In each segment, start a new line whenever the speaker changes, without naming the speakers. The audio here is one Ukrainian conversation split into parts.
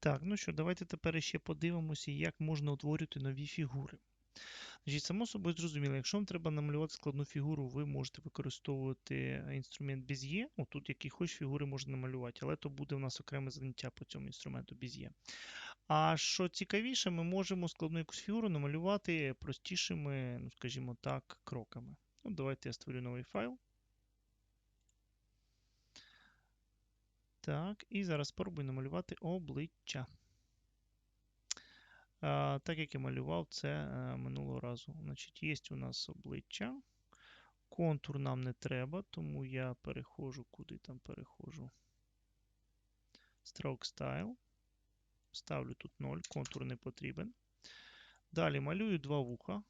Так, ну що, давайте тепер ще подивимося, як можна утворювати нові фігури. Значить, Само собою зрозуміло, якщо вам треба намалювати складну фігуру, ви можете використовувати інструмент Bezier. Отут які хоч фігури можна намалювати, але то буде у нас окреме заняття по цьому інструменту Bezier. А що цікавіше, ми можемо складну якусь фігуру намалювати простішими, ну, скажімо так, кроками. Ну, Давайте я створю новий файл. Так, і зараз спробую намалювати обличчя. А, Так як я малював це а, минулого разу. Значить, є у нас обличчя. Контур нам не треба, тому я переходжу, куди там переходжу. Stroke Style. Ставлю тут 0, контур не потрібен. Далі малюю два вуха.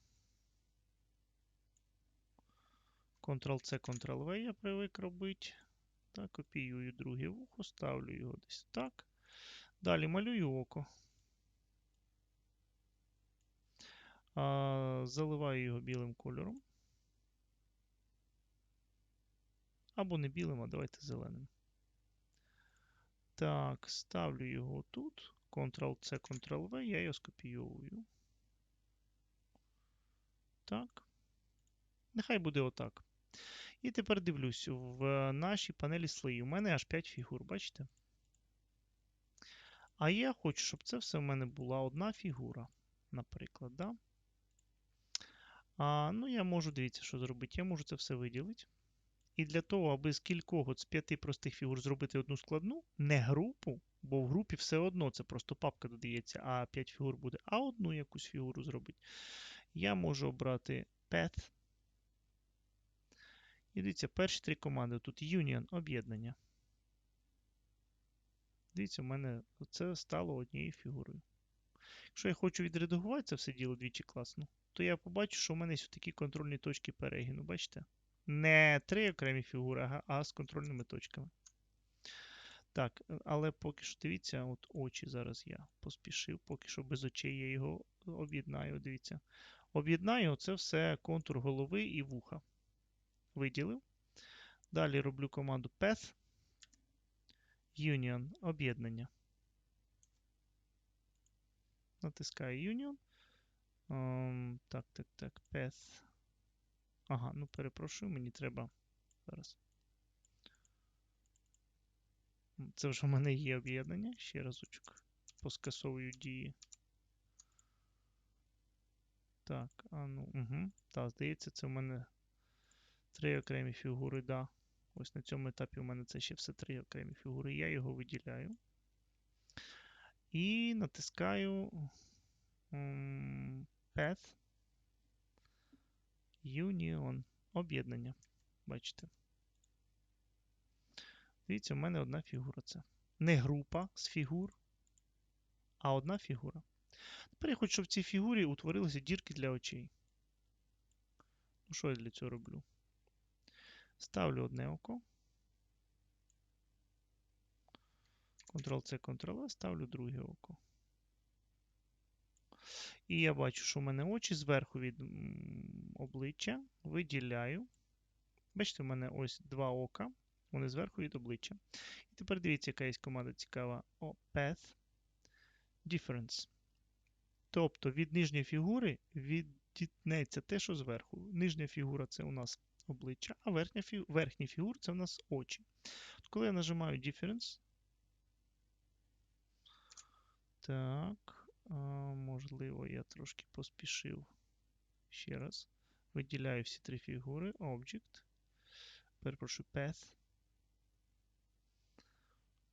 Ctrl-C, Ctrl-V я привик робити. Так, копіюю друге вухо, ставлю його десь так. Далі малюю око. А, Заливаю його білим кольором. Або не білим, а давайте зеленим. Так, ставлю його тут. Ctrl-C, Ctrl-V, я його скопійовую. Так. Нехай буде отак. І тепер дивлюсь, в нашій панелі слої. У мене аж 5 фігур, бачите? А я хочу, щоб це все в мене була одна фігура, наприклад. да? А, Ну, я можу, дивіться, що зробити. Я можу це все виділити. І для того, аби з кількох з п'яти простих фігур зробити одну складну, не групу, бо в групі все одно це просто папка додається, а 5 фігур буде, а одну якусь фігуру зробити. Я можу обрати Path. І дивіться, перші три команди. Тут Union об'єднання. Дивіться, у мене це стало однією фігурою. Якщо я хочу відредагувати це все діло двічі класно, то я побачу, що у мене є такі контрольні точки перегину. Бачите? Не три окремі фігури, а з контрольними точками. Так, але поки що дивіться, от очі зараз я поспішив, поки що без очей я його об'єднаю. Дивіться. Об'єднаю це все контур голови і вуха. Виділив. Далі роблю команду path. Union об'єднання. Натискаю Union. Um, так, так, так, path. Ага, ну перепрошую, мені треба зараз. Це вже в мене є об'єднання. Ще разочок. Поскасовую дії. Так, а ну, угу. Так, здається, це в мене три окремі фігури, да. Ось на цьому етапі у мене це ще все три окремі фігури. Я його виділяю. І натискаю Path. Union. Об'єднання. Бачите? Дивіться, у мене одна фігура це. Не група з фігур, а одна фігура. Тепер я хочу, щоб в цій фігурі утворилися дірки для очей. Ну, що я для цього роблю? Ставлю одне око. Ctrl-C, Ctrl-V, ставлю друге око. І я бачу, що в мене очі зверху від обличчя виділяю. Бачите, в мене ось два ока. Вони зверху від обличчя. І тепер дивіться, яка є команда цікава. О, Path Difference. Тобто від нижньої фігури відтнеться те, що зверху. Нижня фігура це у нас обличчя, а верхня фігура, верхній фігур це у нас очі. От коли я нажимаю Difference. Так, а, можливо, я трошки поспішив. Ще раз. Виділяю всі три фігури. Object. Перепрошую, Path.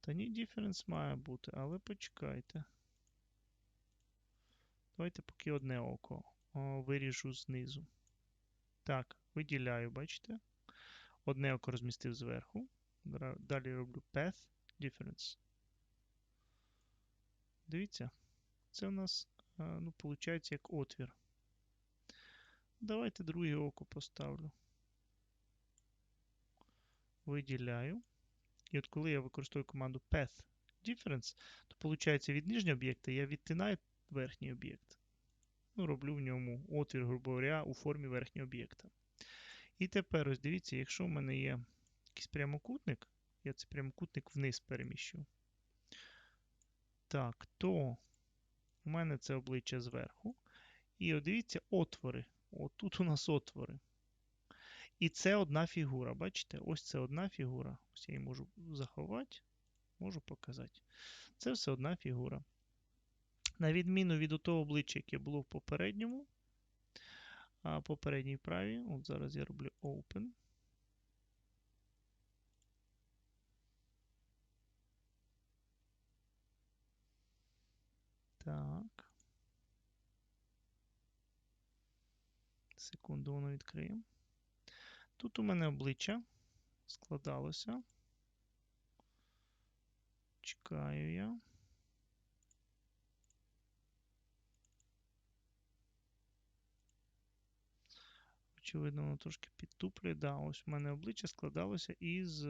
Та ні, difference має бути, але почекайте. Давайте поки одне око виріжу знизу. Так, виділяю, бачите? Одне око розмістив зверху. Далі роблю Path Difference. Дивіться, це у нас, ну, виходить, як отвір. Давайте друге око поставлю. Виділяю. І от коли я використовую команду Path Difference, то виходить від нижнього об'єкта я відтинаю верхній об'єкт. Ну, роблю в ньому отвір, грубо говоря, у формі верхнього об'єкта. І тепер ось дивіться, якщо в мене є якийсь прямокутник, я цей прямокутник вниз переміщу. Так, то у мене це обличчя зверху. І от дивіться, отвори. От тут у нас отвори. І це одна фігура. Бачите? Ось це одна фігура. Ось я її можу заховати, можу показати. Це все одна фігура. На відміну від того обличчя, яке було в попередньому, а попередній праві, от зараз я роблю Open. Так. Секунду воно відкриє. Тут у мене обличчя складалося. Чекаю я. Очевидно, воно трошки підтуплює. Да, ось у мене обличчя складалося із,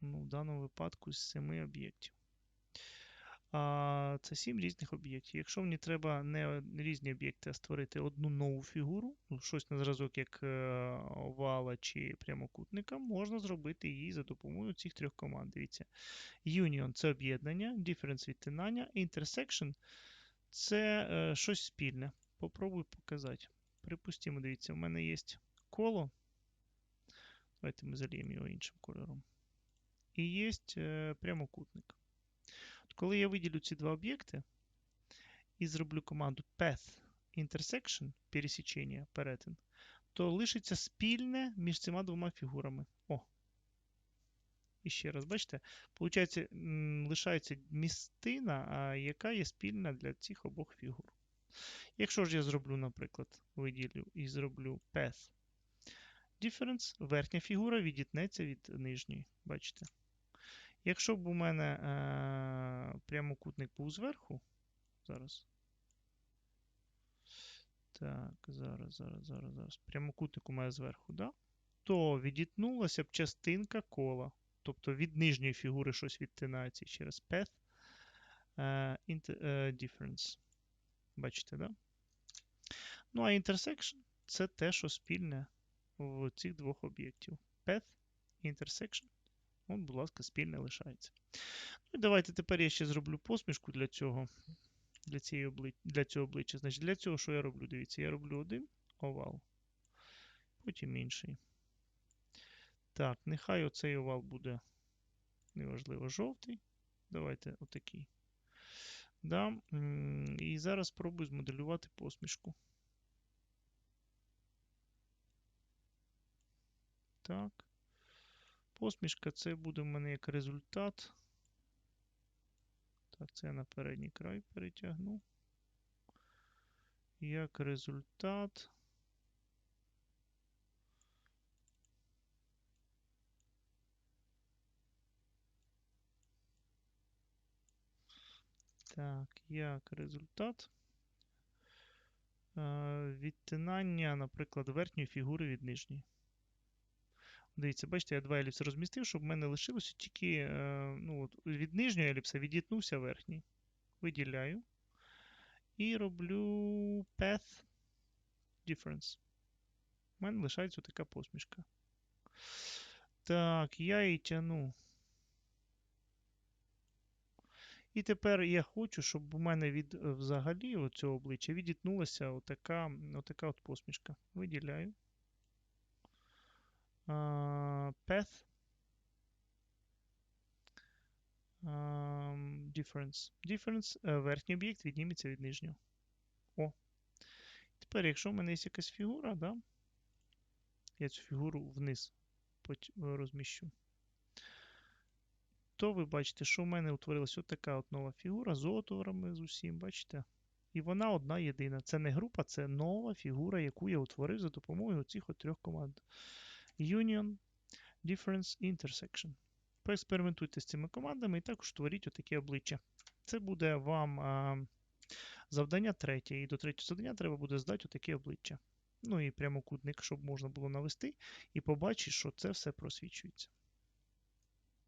ну, в даному випадку, з семи об'єктів. А, Це сім різних об'єктів. Якщо мені треба не різні об'єкти, а створити одну нову фігуру, щось на зразок, як е, овала чи прямокутника, можна зробити її за допомогою цих трьох команд. Дивіться. Union це об'єднання, difference відтинання, intersection це е, щось спільне. Попробую показати. Припустимо, дивіться, у мене є коло. Давайте ми заліємо його іншим кольором. І є е, прямокутник. От коли я виділю ці два об'єкти і зроблю команду path intersection, пересічення, перетин, то лишиться спільне між цими двома фігурами. О. І ще раз, бачите, Получається, лишається містина, яка є спільна для цих обох фігур. Якщо ж я зроблю, наприклад, виділю і зроблю path difference, верхня фігура відітнеться від нижньої. Бачите? Якщо б у мене е, прямокутник був зверху, зараз. Так, зараз, зараз, зараз, зараз. Прямокутник у мене зверху, да? то відітнулася б частинка кола. Тобто від нижньої фігури щось відтинається через path uh, difference. Бачите, да? Ну, а intersection це те, що спільне в цих двох об'єктів. Path intersection. От, будь ласка, спільне лишається. Ну і давайте тепер я ще зроблю посмішку для цього для, цієї обли... для цього обличчя. Значить, для цього, що я роблю? Дивіться, я роблю один овал, потім інший. Так, нехай оцей овал буде неважливо жовтий. Давайте отакий. Да? І зараз спробую змоделювати посмішку. Так. Посмішка це буде в мене як результат. Так, це я на передній край перетягну. Як результат. Так, як результат відтинання, наприклад, верхньої фігури від нижньої. Дивіться, бачите, я два еліпси розмістив, щоб в мене лишилося тільки е, ну, от, від нижньої еліпса відітнувся верхній. Виділяю. І роблю path difference. У мене лишається така посмішка. Так, я її тяну. І тепер я хочу, щоб у мене від е, взагалі цього обличчя відітнулася отака, отака от посмішка. Виділяю. Path. Difference. Difference. Uh, верхній об'єкт відніметься від нижнього. О. Тепер, якщо в мене є якась фігура, да, я цю фігуру вниз розміщу то ви бачите, що в мене утворилася така от нова фігура з отворами з усім, бачите? І вона одна єдина. Це не група, це нова фігура, яку я утворив за допомогою цих от трьох команд. Union, Difference, Intersection. Поекспериментуйте з цими командами і також створіть отаке обличчя. Це буде вам а, завдання третє. І до третього завдання треба буде здати отаке обличчя. Ну і прямокутник, щоб можна було навести і побачити, що це все просвічується.